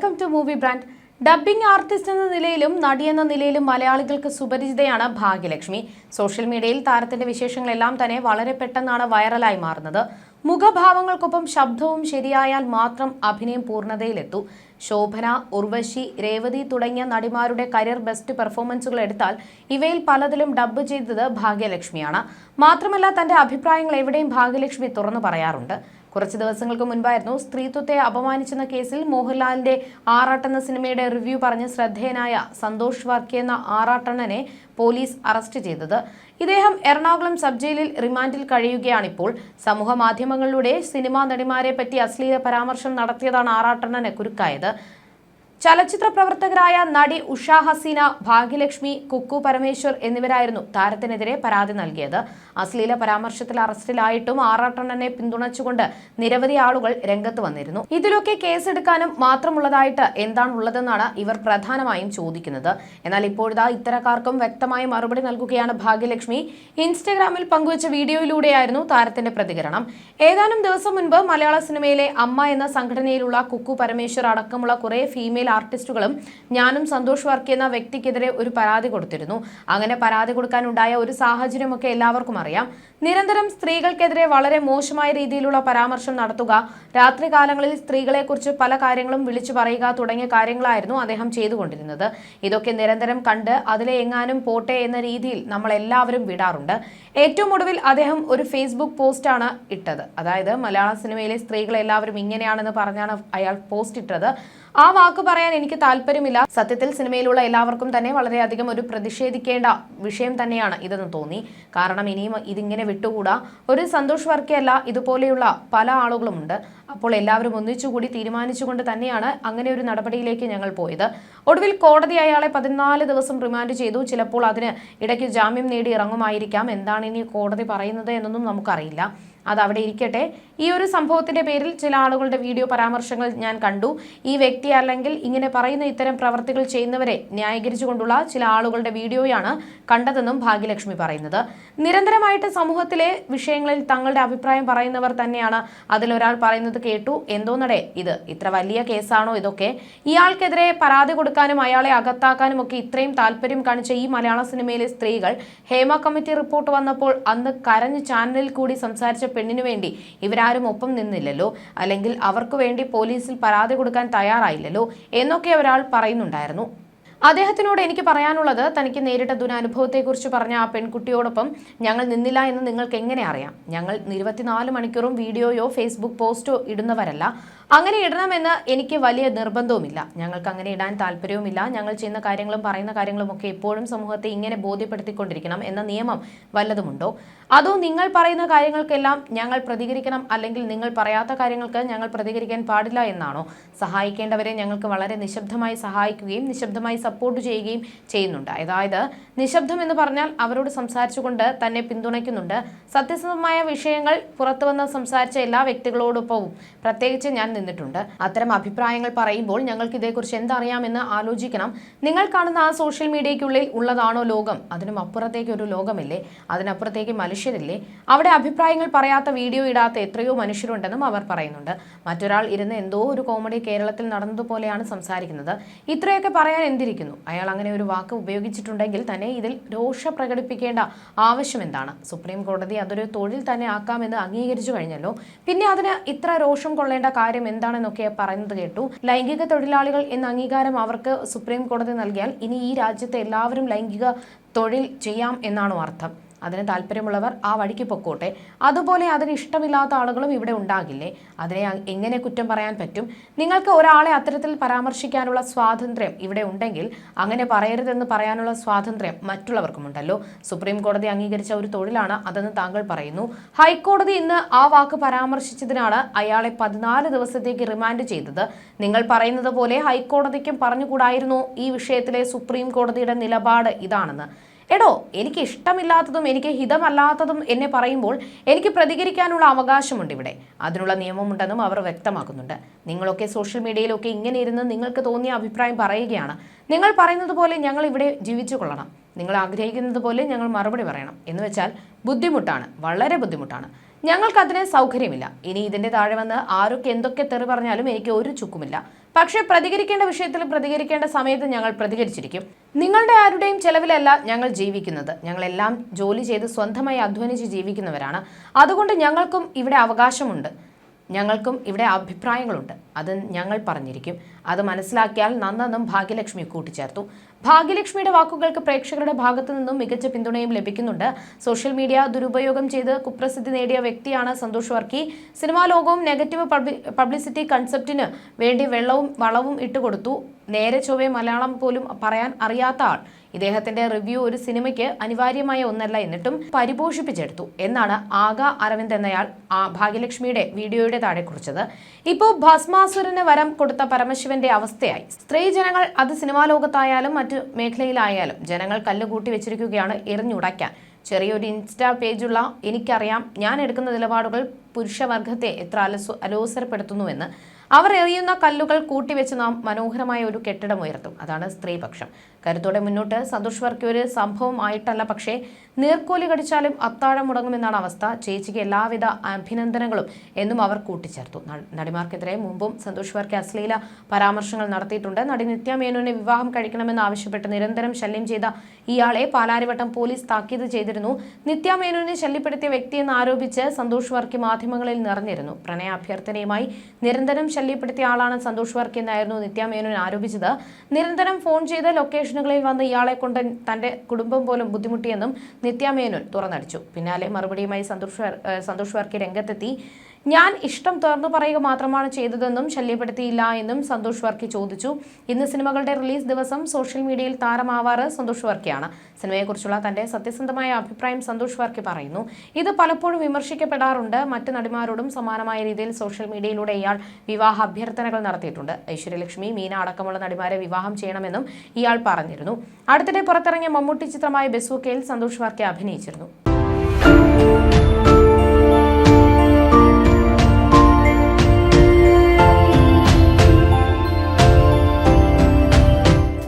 Welcome to movie brand dubbing artist എന്ന നിലയിലും നടി എന്ന നിലയിലും മലയാളികൾക്ക് സുപരിചിതയാണ് ഭാഗ്യലക്ഷ്മി. സോഷ്യൽ മീഡിയയിൽ താരത്തിന്റെ വിശേഷങ്ങളെല്ലാം തന്നെ വളരെ പെട്ടെന്നാണ് വൈറലായി മാറുന്നത്. മുഖഭാവങ്ങൾക്കൊപ്പം ശബ്ദവും ശരിയായാൽ മാത്രം അഭിനയം പൂർണതയിലെത്തു. ശോഭന ഉർവശി രേവതി തുടങ്ങിയ നടിമാരുടെ കരിയർ ബെസ്റ്റ് പെർഫോമൻസുകൾ എടുത്താൽ ഇവയിൽ പലതിലും ഡബ്ബ് ചെയ്തത് ഭാഗ്യലക്ഷ്മിയാണ്. മാത്രമല്ല തന്റെ അഭിപ്രായങ്ങൾ എവിടെയും ഭാഗ്യലക്ഷ്മി തുറന്നു പറയാറുണ്ട്. കുറച്ച് ദിവസങ്ങൾക്ക് മുൻപായിരുന്നു സ്ത്രീത്വത്തെ അപമാനിച്ചെന്ന കേസിൽ മോഹൻലാലിന്റെ ആറാട്ടെന്ന സിനിമയുടെ റിവ്യൂ പറഞ്ഞ് ശ്രദ്ധേയനായ സന്തോഷ് വർക്കി എന്ന ആറാട്ടണ്ണനെ പോലീസ് അറസ്റ്റ് ചെയ്തത്. ഇദ്ദേഹം എറണാകുളം സബ് ജയിലിൽ റിമാൻഡിൽ കഴിയുകയാണിപ്പോൾ. സമൂഹ മാധ്യമങ്ങളിലൂടെ സിനിമാ നടിമാരെ പറ്റി അശ്ലീല പരാമർശം നടത്തിയതാണ് ആറാട്ടണ്ണന് കുരുക്കായത്. ചലച്ചിത്ര പ്രവർത്തകരായ നടി ഉഷ ഹസീന ഭാഗ്യലക്ഷ്മി കുക്കു പരമേശ്വർ എന്നിവരായിരുന്നു താരത്തിനെതിരെ പരാതി നൽകിയത്. അശ്ലീല പരാമർശത്തിൽ അറസ്റ്റിലായിട്ടും ആറാട്ടണ്ണനെ പിന്തുണച്ചുകൊണ്ട് നിരവധി ആളുകൾ രംഗത്ത് വന്നിരുന്നു. ഇതിലൊക്കെ കേസെടുക്കാനും മാത്രമുള്ളതായിട്ട് എന്താണുള്ളതെന്നാണ് ഇവർ പ്രധാനമായും ചോദിക്കുന്നത്. എന്നാൽ ഇപ്പോഴിതാ ഇത്തരക്കാർക്കും വ്യക്തമായ മറുപടി നൽകുകയാണ് ഭാഗ്യലക്ഷ്മി. ഇൻസ്റ്റഗ്രാമിൽ പങ്കുവച്ച വീഡിയോയിലൂടെയായിരുന്നു താരത്തിന്റെ പ്രതികരണം. ഏതാനും ദിവസം മുൻപ് മലയാള സിനിമയിലെ അമ്മ എന്ന സംഘടനയിലുള്ള കുക്കു പരമേശ്വർ അടക്കമുള്ള കുറെ ഫീമെയിൽ ആർട്ടിസ്റ്റുകളും ഞാനും സന്തോഷ് വർക്കി എന്ന വ്യക്തിക്കെതിരെ ഒരു പരാതി കൊടുത്തിരുന്നു. അങ്ങനെ പരാതി കൊടുക്കാനുണ്ടായ ഒരു സാഹചര്യമൊക്കെ എല്ലാവർക്കും അറിയാം. നിരന്തരം സ്ത്രീകൾക്കെതിരെ വളരെ മോശമായ രീതിയിലുള്ള പരാമർശം നടത്തുക രാത്രികാലങ്ങളിൽ സ്ത്രീകളെക്കുറിച്ച് പല കാര്യങ്ങളും വിളിച്ചു പറയുക തുടങ്ങിയ കാര്യങ്ങളായിരുന്നു അദ്ദേഹം ചെയ്തുകൊണ്ടിരുന്നത്. ഇതൊക്കെ നിരന്തരം കണ്ട് അതിലെ എങ്ങാനും പോട്ടെ എന്ന രീതിയിൽ നമ്മൾ എല്ലാവരും വിടാറുണ്ട്. ഏറ്റവും ഒടുവിൽ അദ്ദേഹം ഒരു ഫേസ്ബുക്ക് പോസ്റ്റാണ് ഇട്ടത്. അതായത് മലയാള സിനിമയിലെ സ്ത്രീകൾ എല്ലാവരും ഇങ്ങനെയാണെന്ന് പറഞ്ഞാണ് അയാൾ പോസ്റ്റ് ഇട്ടത്. ആ വാക്ക് പറയാൻ എനിക്ക് താല്പര്യമില്ല. സത്യത്തിൽ സിനിമയിലുള്ള എല്ലാവർക്കും തന്നെ വളരെയധികം ഒരു പ്രതിഷേധിക്കേണ്ട വിഷയം തന്നെയാണ് ഇതെന്ന് തോന്നി. കാരണം ഇനിയും ഇതിങ്ങനെ വിട്ടുകൂടാ. ഒരു സന്തോഷ് വർക്കിയല്ല ഇതുപോലെയുള്ള പല ആളുകളുമുണ്ട് അപ്പോൾ എല്ലാവരും ഒന്നിച്ചുകൂടി തീരുമാനിച്ചുകൊണ്ട് തന്നെയാണ് അങ്ങനെ ഒരു നടപടിയിലേക്ക് ഞങ്ങൾ പോയത്. ഒടുവിൽ കോടതി അയാളെ പതിനാല് ദിവസം റിമാൻഡ് ചെയ്തു. ചിലപ്പോൾ അതിന് ഇടയ്ക്ക് ജാമ്യം നേടി ഇറങ്ങുമായിരിക്കാം എന്താണ് ഇനി കോടതി പറയുന്നത് എന്നൊന്നും നമുക്കറിയില്ല. അത് അവിടെ ഇരിക്കട്ടെ. ഈ ഒരു സംഭവത്തിന്റെ പേരിൽ ചില ആളുകളുടെ വീഡിയോ പരാമർശങ്ങൾ ഞാൻ കണ്ടു. ഈ വ്യക്തി അല്ലെങ്കിൽ ഇങ്ങനെ പറയുന്ന ഇത്തരം പ്രവർത്തികൾ ചെയ്യുന്നവരെ ന്യായീകരിച്ചുകൊണ്ടുള്ള ചില ആളുകളുടെ വീഡിയോയാണ് കണ്ടതെന്നും ഭാഗ്യലക്ഷ്മി പറയുന്നത്. നിരന്തരമായിട്ട് സമൂഹത്തിലെ വിഷയങ്ങളിൽ തങ്ങളുടെ അഭിപ്രായം പറയുന്നവർ തന്നെയാണ് അതിലൊരാൾ പറയുന്നത് കേട്ടു. എന്തോന്നടെ ഇത്? ഇത്ര വലിയ കേസാണോ ഇതൊക്കെ? ഇയാൾക്കെതിരെ പരാതി കൊടുക്കാനും അയാളെ അകത്താക്കാനും ഒക്കെ ഇത്രയും താല്പര്യം കാണിച്ച ഈ മലയാള സിനിമയിലെ സ്ത്രീകൾ ഹേമ കമ്മിറ്റി റിപ്പോർട്ട് വന്നപ്പോൾ അന്ന് കരഞ്ഞ് ചാനലിൽ കൂടി സംസാരിച്ച പെണ്ണിനു വേണ്ടി ഇവരാരും ഒപ്പം നിന്നില്ലല്ലോ. അല്ലെങ്കിൽ അവർക്ക് വേണ്ടി പോലീസിൽ പരാതി കൊടുക്കാൻ തയ്യാറായില്ലല്ലോ എന്നൊക്കെ ഒരാൾ പറയുന്നുണ്ടായിരുന്നു. അദ്ദേഹത്തിനോട് എനിക്ക് പറയാനുള്ളത് തനിക്ക് നേരിട്ട ദുരനുഭവത്തെക്കുറിച്ച് പറഞ്ഞ ആ പെൺകുട്ടിയോടൊപ്പം ഞങ്ങൾ നിന്നില്ല എന്ന് നിങ്ങൾക്ക് എങ്ങനെ അറിയാം? ഞങ്ങൾ ഇരുപത്തിനാല് മണിക്കൂറും വീഡിയോയോ ഫേസ്ബുക്ക് പോസ്റ്റോ ഇടുന്നവരല്ല. അങ്ങനെ ഇടണമെന്ന് എനിക്ക് വലിയ നിർബന്ധവുമില്ല. ഞങ്ങൾക്ക് അങ്ങനെ ഇടാൻ താല്പര്യവുമില്ല. ഞങ്ങൾ ചെയ്യുന്ന കാര്യങ്ങളും പറയുന്ന കാര്യങ്ങളും ഒക്കെ എപ്പോഴും സമൂഹത്തെ ഇങ്ങനെ ബോധ്യപ്പെടുത്തിക്കൊണ്ടിരിക്കണം എന്ന നിയമം വല്ലതുമുണ്ടോ? അതോ നിങ്ങൾ പറയുന്ന കാര്യങ്ങൾക്കെല്ലാം ഞങ്ങൾ പ്രതികരിക്കണം അല്ലെങ്കിൽ നിങ്ങൾ പറയാത്ത കാര്യങ്ങൾക്ക് ഞങ്ങൾ പ്രതികരിക്കാൻ പാടില്ല എന്നാണോ? സഹായിക്കേണ്ടവരെ ഞങ്ങൾക്ക് വളരെ നിശബ്ദമായി സഹായിക്കുകയും നിശബ്ദമായി സപ്പോർട്ട് ചെയ്യുകയും ചെയ്യുന്നുണ്ട്. അതായത് നിശബ്ദം എന്ന് പറഞ്ഞാൽ അവരോട് സംസാരിച്ചുകൊണ്ട് തന്നെ പിന്തുണയ്ക്കുന്നുണ്ട്. സത്യസന്ധമായ വിഷയങ്ങൾ പുറത്തു വന്ന് സംസാരിച്ച എല്ലാ വ്യക്തികളോടൊപ്പവും. പ്രത്യേകിച്ച് ഞാൻ നിന്നിട്ടുണ്ട്. അത്തരം അഭിപ്രായങ്ങൾ പറയുമ്പോൾ ഞങ്ങൾക്ക് ഇതേക്കുറിച്ച് എന്തറിയാമെന്ന് ആലോചിക്കണം. നിങ്ങൾ കാണുന്ന ആ സോഷ്യൽ മീഡിയയ്ക്കുള്ളിൽ ഉള്ളതാണോ ലോകം? അതിനും അപ്പുറത്തേക്ക് ഒരു ലോകമില്ലേ? അതിനപ്പുറത്തേക്ക് മനുഷ്യരില്ലേ? അവിടെ അഭിപ്രായങ്ങൾ പറയാത്ത വീഡിയോ ഇടാത്ത എത്രയോ മനുഷ്യരുണ്ടെന്നും അവർ പറയുന്നുണ്ട്. മറ്റൊരാൾ ഇരുന്ന് എന്തോ ഒരു കോമഡി കേരളത്തിൽ നടന്നതുപോലെയാണ് സംസാരിക്കുന്നത്. ഇത്രയൊക്കെ പറയാൻ എന്തിരിക്കുന്നു? അയാൾ അങ്ങനെ ഒരു വാക്ക് ഉപയോഗിച്ചിട്ടുണ്ടെങ്കിൽ തന്നെ ഇതിൽ രോഷ പ്രകടിപ്പിക്കേണ്ട ആവശ്യം എന്താണ്? സുപ്രീം കോടതി അതൊരു തൊഴിൽ തന്നെ ആക്കാമെന്ന് അംഗീകരിച്ചു കഴിഞ്ഞല്ലോ. പിന്നെ അതിന് ഇത്ര രോഷം കൊള്ളേണ്ട കാര്യം എന്താണെന്നൊക്കെ പറയുന്നത് കേട്ടു. ലൈംഗിക തൊഴിലാളികൾ എന്ന അംഗീകാരം അവർക്ക് സുപ്രീം കോടതി നൽകിയാൽ ഇനി ഈ രാജ്യത്തെ എല്ലാവരും ലൈംഗിക തൊഴിൽ ചെയ്യാം എന്നാണോ അർത്ഥം. അതിന് താല്പര്യമുള്ളവർ ആ വഴിക്ക് പൊക്കോട്ടെ. അതുപോലെ അതിന് ഇഷ്ടമില്ലാത്ത ആളുകളും ഇവിടെ ഉണ്ടാകില്ലേ? അതിനെ എങ്ങനെ കുറ്റം പറയാൻ പറ്റും? നിങ്ങൾക്ക് ഒരാളെ അത്തരത്തിൽ പരാമർശിക്കാനുള്ള സ്വാതന്ത്ര്യം ഇവിടെ ഉണ്ടെങ്കിൽ അങ്ങനെ പറയരുതെന്ന് പറയാനുള്ള സ്വാതന്ത്ര്യം മറ്റുള്ളവർക്കുമുണ്ടല്ലോ. സുപ്രീം കോടതി അംഗീകരിച്ച ഒരു തൊഴിലാണ് അതെന്ന് താങ്കൾ പറയുന്നു. ഹൈക്കോടതി ഇന്ന് ആ വാക്ക് പരാമർശിച്ചതിനാണ് അയാളെ പതിനാല് ദിവസത്തേക്ക് റിമാൻഡ് ചെയ്തത്. നിങ്ങൾ പറയുന്നത് പോലെ ഹൈക്കോടതിക്കും പറഞ്ഞുകൂടായിരുന്നു ഈ വിഷയത്തിലെ സുപ്രീം കോടതിയുടെ നിലപാട് ഇതാണെന്ന്. എടോ എനിക്ക് ഇഷ്ടമില്ലാത്തതും എനിക്ക് ഹിതമല്ലാത്തതും എന്നെ പറയുമ്പോൾ എനിക്ക് പ്രതികരിക്കാനുള്ള അവകാശമുണ്ട് ഇവിടെ. അതിനുള്ള നിയമമുണ്ടെന്നും അവർ വ്യക്തമാക്കുന്നുണ്ട്. നിങ്ങളൊക്കെ സോഷ്യൽ മീഡിയയിലൊക്കെ ഇങ്ങനെ ഇരുന്ന് നിങ്ങൾക്ക് തോന്നിയ അഭിപ്രായം പറയുകയാണ്. നിങ്ങൾ പറയുന്നത് പോലെ ഞങ്ങൾ ഇവിടെ ജീവിച്ചു കൊള്ളണം. നിങ്ങൾ ആഗ്രഹിക്കുന്നത് പോലെ ഞങ്ങൾ മറുപടി പറയണം. എന്ന് വെച്ചാൽ ബുദ്ധിമുട്ടാണ് വളരെ ബുദ്ധിമുട്ടാണ്. ഞങ്ങൾക്കതിന് സൗകര്യമില്ല. ഇനി ഇതിന്റെ താഴെ വന്ന് ആരൊക്കെ എന്തൊക്കെ തെറി പറഞ്ഞാലും എനിക്ക് ഒരു ചുക്കുമില്ല. പക്ഷേ പ്രതികരിക്കേണ്ട വിഷയത്തിൽ പ്രതികരിക്കേണ്ട സമയത്ത് ഞങ്ങൾ പ്രതികരിച്ചിരിക്കും. നിങ്ങളുടെ ആരുടെയും ചെലവിലല്ല ഞങ്ങൾ ജീവിക്കുന്നത്. ഞങ്ങളെല്ലാം ജോലി ചെയ്ത് സ്വന്തമായി അധ്വാനിച്ച് ജീവിക്കുന്നവരാണ്. അതുകൊണ്ട് ഞങ്ങൾക്കും ഇവിടെ അവകാശമുണ്ട്. ഞങ്ങൾക്കും ഇവിടെ അഭിപ്രായങ്ങളുണ്ട്. അത് ഞങ്ങൾ പറഞ്ഞിരിക്കും. അത് മനസ്സിലാക്കിയാൽ നന്നെന്നും ഭാഗ്യലക്ഷ്മി കൂട്ടിച്ചേർത്തു. ഭാഗ്യലക്ഷ്മിയുടെ വാക്കുകൾക്ക് പ്രേക്ഷകരുടെ ഭാഗത്തു നിന്നും മികച്ച പിന്തുണയും ലഭിക്കുന്നുണ്ട്. സോഷ്യൽ മീഡിയ ദുരുപയോഗം ചെയ്ത് കുപ്രസിദ്ധി നേടിയ വ്യക്തിയാണ് സന്തോഷ് വർക്കി. സിനിമാ ലോകവും നെഗറ്റീവ് പബ്ലിസിറ്റി കൺസെപ്റ്റിന് വേണ്ടി വെള്ളവും വളവും ഇട്ടുകൊടുത്തു നേരെ ചൊവ്വെ മലയാളം പോലും പറയാൻ അറിയാത്ത ആൾ. ഇദ്ദേഹത്തിന്റെ റിവ്യൂ ഒരു സിനിമയ്ക്ക് അനിവാര്യമായ ഒന്നല്ല എന്നിട്ടും പരിപോഷിപ്പിച്ചെടുത്തു. എന്നാണ് ആഗ അരവിന്ദ് എന്നയാൾ ഭാഗ്യലക്ഷ്മിയുടെ വീഡിയോയുടെ താഴെ കുറിച്ചത്. ഇപ്പോൾ ഭസ്മാസുരന് വരം കൊടുത്ത പരമശിവന്റെ അവസ്ഥയായി. സ്ത്രീ ജനങ്ങൾ അത് സിനിമാ ലോകത്തായാലും മറ്റു മേഖലയിലായാലും ജനങ്ങൾ കല്ലുകൂട്ടി വെച്ചിരിക്കുകയാണ് എറിഞ്ഞുടയ്ക്കാൻ. ചെറിയൊരു ഇൻസ്റ്റാ പേജുള്ള എനിക്കറിയാം ഞാൻ എടുക്കുന്ന നിലപാടുകൾ പുരുഷവർഗത്തെ എത്ര അലസു അലോസരപ്പെടുത്തുന്നുവെന്ന്. അവർ എറിയുന്ന കല്ലുകൾ കൂട്ടിവെച്ച് നാം മനോഹരമായ ഒരു കെട്ടിടം ഉയർത്തും. അതാണ് സ്ത്രീപക്ഷം. കരുത്തോടെ മുന്നോട്ട് സന്തോഷ് വർക്കി ഒരു സംഭവം ആയിട്ടല്ല പക്ഷേ നീർക്കോലി കടിച്ചാലും അത്താഴം മുടങ്ങുമെന്നാണ് അവസ്ഥ. ചേച്ചിക്ക് എല്ലാവിധ അഭിനന്ദനങ്ങളും എന്നും അവർ കൂട്ടിച്ചേർത്തു. നടിമാർക്കെതിരെ മുമ്പും സന്തോഷ് വർക്കി അശ്ലീല പരാമർശങ്ങൾ നടത്തിയിട്ടുണ്ട്. നടി നിത്യ മേനോനെ വിവാഹം കഴിക്കണമെന്ന് ആവശ്യപ്പെട്ട് നിരന്തരം ശല്യം ചെയ്ത ഇയാളെ പാലാരിവട്ടം പോലീസ് താക്കീത് ചെയ്തിരുന്നു. നിത്യ മേനോനെ ശല്യപ്പെടുത്തിയ വ്യക്തിയെന്ന് ആരോപിച്ച് സന്തോഷ് വർക്കി മാധ്യമങ്ങളിൽ നിറഞ്ഞിരുന്നു. പ്രണയ അഭ്യർത്ഥനയുമായി നിരന്തരം ശല്യപ്പെടുത്തിയ ആളാണ് സന്തോഷ് വർക്കി എന്നായിരുന്നു നിത്യ മേനോൻ ആരോപിച്ചത്. നിരന്തരം ഫോൺ ചെയ്ത് ലൊക്കേഷനുകളിൽ വന്ന് ഇയാളെ കൊണ്ട് തന്റെ കുടുംബം പോലും ബുദ്ധിമുട്ടിയെന്നും നിത്യ മേനോൻ തുറന്നടിച്ചു. പിന്നാലെ മറുപടിയുമായി സന്തോഷ് സന്തോഷ് വർക്കി രംഗത്തെത്തി. ഞാൻ ഇഷ്ടം തുറന്നു പറയുക മാത്രമാണ് ചെയ്തതെന്നും ശല്യപ്പെടുത്തിയില്ല എന്നും സന്തോഷ് വർക്കി ചോദിച്ചു. ഇന്ന് സിനിമകളുടെ റിലീസ് ദിവസം സോഷ്യൽ മീഡിയയിൽ താരമാവാറ് സന്തോഷ് വർക്കിയാണ്. സിനിമയെക്കുറിച്ചുള്ള തന്റെ സത്യസന്ധമായ അഭിപ്രായം സന്തോഷ് വർക്കി പറയുന്നു. ഇത് പലപ്പോഴും വിമർശിക്കപ്പെടാറുണ്ട്. മറ്റ് നടിമാരോടും സമാനമായ രീതിയിൽ സോഷ്യൽ മീഡിയയിലൂടെ ഇയാൾ വിവാഹ അഭ്യർത്ഥനകൾ നടത്തിയിട്ടുണ്ട്. ഐശ്വര്യലക്ഷ്മി മീന അടക്കമുള്ള നടിമാരെ വിവാഹം ചെയ്യണമെന്നും ഇയാൾ പറഞ്ഞിരുന്നു. അടുത്തിടെ പുറത്തിറങ്ങിയ മമ്മൂട്ടി ചിത്രമായ ബെസൂക്കയിൽ സന്തോഷ് വർക്കി അഭിനയിച്ചിരുന്നു.